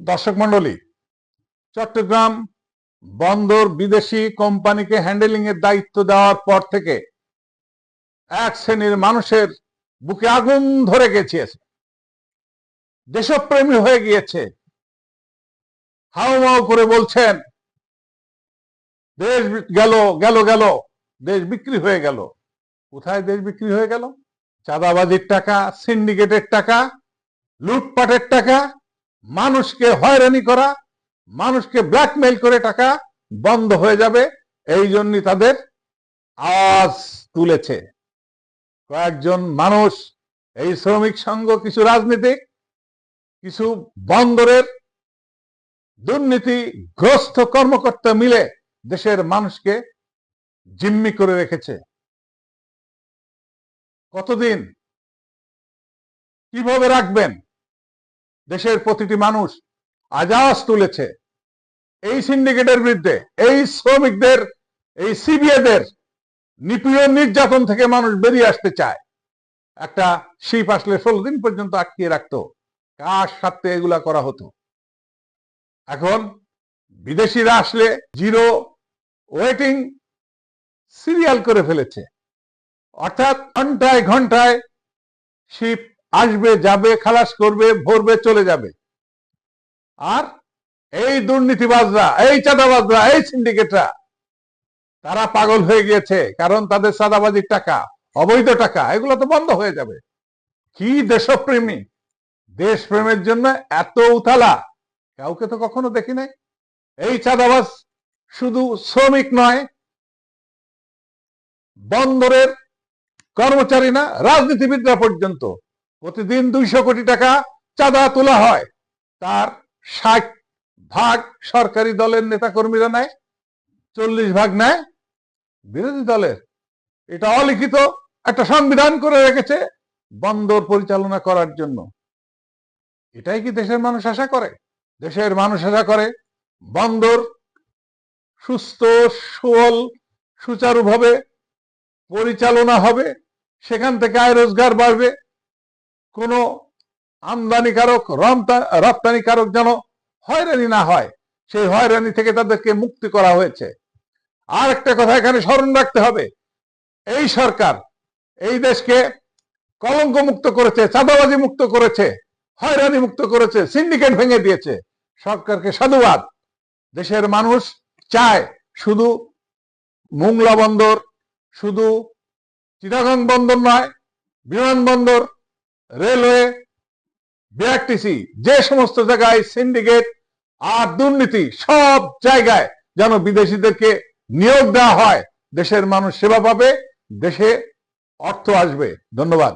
দর্শক মন্ডলী, চট্টগ্রাম বন্দর বিদেশি কোম্পানিকে হ্যান্ডেলিং এর দায়িত্ব দেওয়ার পর থেকে এক শ্রেণির মানুষের বুকে আগুন ধরে গেছে। দেশপ্রেমী হয়ে গিয়েছে। হাউমাউ করে বলছেন, দেশ গেল গেল গেল, দেশ বিক্রি হয়ে গেল। কোথায় দেশ বিক্রি হয়ে গেল? চাঁদাবাজির টাকা সিন্ডিকেটের টাকা, লুটপাটের টাকা মানুষকে হয়রানি করা, মানুষকে ব্ল্যাকমেইল করে টাকা বন্ধ হয়ে যাবে, এই জন্য তাদের আওয়াজ তুলেছে। কয়েকজন মানুষ, এই শ্রমিক সংঘ, কিছু রাজনীতিক, কিছু বন্দরের দুর্নীতিগ্রস্ত কর্মকর্তা মিলে দেশের মানুষকে জিম্মি করে রেখেছে। কতদিন? কীভাবে রাখবেন? দেশের প্রতিটি মানুষ আজাজ তুলেছে। এই সিন্ডিকেটের বিরুদ্ধে, এই শ্রমিকদের, এই সিবিএদের নিপীড়ন নির্যাতন থেকে মানুষ বেরিয়ে আসতে চায়। একটা শিপ আসলে ষোলো দিন পর্যন্ত আটকিয়ে রাখতো। কার সাথে এগুলা করা হতো? এখন বিদেশিরা আসলে জিরো ওয়েটিং সিরিয়াল করে ফেলেছে। অর্থাৎ ঘন্টায় ঘন্টায় শিপ আসবে, যাবে, খালাস করবে, ভরবে, চলে যাবে। আর এই দুর্নীতিবাজরা, এই চাঁদাবাজরা, এই সিন্ডিকেটরা তারা পাগল হয়ে গিয়েছে, কারণ তাদের চাঁদাবাজির টাকা, অবৈধ টাকা, এগুলো তো বন্ধ হয়ে যাবে। কি দেশপ্রেমী? দেশপ্রেমের জন্য এত উথালা, কাউকে তো কখনো দেখি নাই। এই চাঁদাবাজ শুধু শ্রমিক নয়, বন্দরের কর্মচারী না, রাজনীতিবিদরা পর্যন্ত। প্রতিদিন দুইশো কোটি টাকা চাঁদা তোলা হয়। তার ষাট ভাগ সরকারি দলের নেতাকর্মীরা নেয়, চল্লিশ ভাগ নেয় বিরোধী দলের। এটা অলিখিত একটা সংবিধান করে রেখেছে বন্দর পরিচালনা করার জন্য। এটাই কি দেশের মানুষ আশা করে? দেশের মানুষ আশা করে বন্দর সুস্থ সুল সুচারুভাবে পরিচালনা হবে, সেখান থেকে আয় রোজগার বাড়বে। কোনো আমদানিকারক রপ্তানিকারক যেন হয়রানি না হয়, সেই হয়রানি থেকে তাদেরকে মুক্তি করা হয়েছে। আর একটা কথা এখানে স্মরণ রাখতে হবে, এই সরকার এই দেশকে কলঙ্ক মুক্ত করেছে, চাঁদাবাজি মুক্ত করেছে, হয়রানি মুক্ত করেছে, সিন্ডিকেট ভেঙে দিয়েছে। সরকারকে সাধুবাদ। দেশের মানুষ চায় শুধু মুংলা বন্দর, শুধু চিটাগাং বন্দর নয় বিমানবন্দর রেলওয়ে বিআরটিসি যে সমস্ত জায়গায় সিন্ডিকেট আর দুর্নীতি সব জায়গায় যেন বিদেশিদেরকে নিয়োগ দেওয়া হয়, দেশের মানুষ সেবা পাবে, দেশে অর্থ আসবে। ধন্যবাদ।